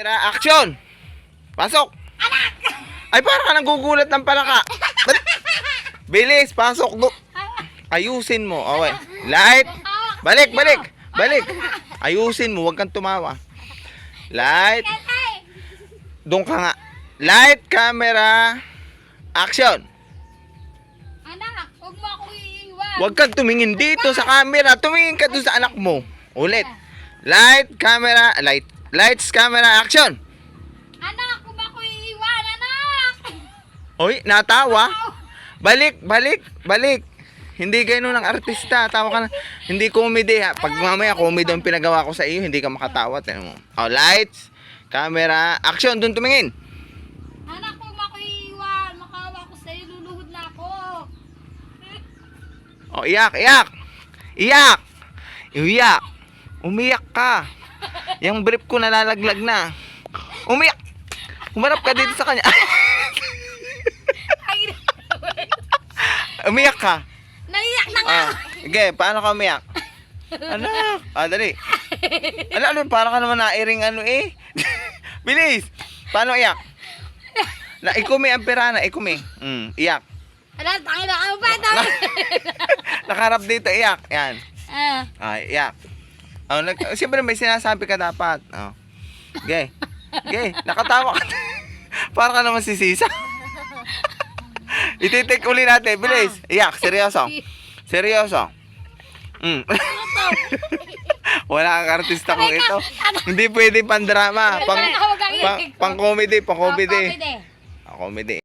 Tira, action! Pasok! Ay, parang ka nagugulat ng palaka. Ba't- Bilis, pasok. Do. Ayusin mo. Okay. Light. Balik, balik. Balik. Ayusin mo, huwag kang tumawa. Light. Doon ka nga. Light, camera, action. Anak, huwag mo ako iiwan. Huwag kang tumingin dito sa camera. Tumingin ka doon sa anak mo. Ulit. Light, camera, light. Lights, camera, action. Anak, mo ako iiwan, anak. Oy, natawa. Balik, balik, balik. Hindi ganun ng artista. Tawa ka na. Hindi comedy ha. Pag mamaya comedy ang pinagawa ko sa iyo, hindi ka makatawa. Tignan mo. Oh, lights, camera, action. Doon tumingin. Anak, mo ako iiwan. Makawa ko sa'yo, luluhod na ako. Oh, iyak, iyak. Iyak. Iyak. Umiyak ka. Yung brief ko nalalaglag na. Umiyak. Humarap ka dito sa kanya. Ay, Umiyak ka. naiyak na nga. Ah, sige, paano ka umiyak? Anak, ah, dali. Ano, ano, para ka naman nairing ano eh. Bilis. Paano iyak? Na, ikumi ang pera na, ikumi. Mm, iyak. Anak, tangin na ba ito? Nakarap dito, iyak. Yan. Ah, Ah, iyak. Oh, nag, siyempre may sinasabi ka dapat. Oh. Okay. Okay, nakatawa ka. para ka naman sisisa. Ititik uli natin, bilis. Iyak, seryoso. Seryoso. Mm. Wala kang artista kung ito. Hindi pwede pang drama. Pang, pang, pang comedy, pang comedy. Ah, comedy.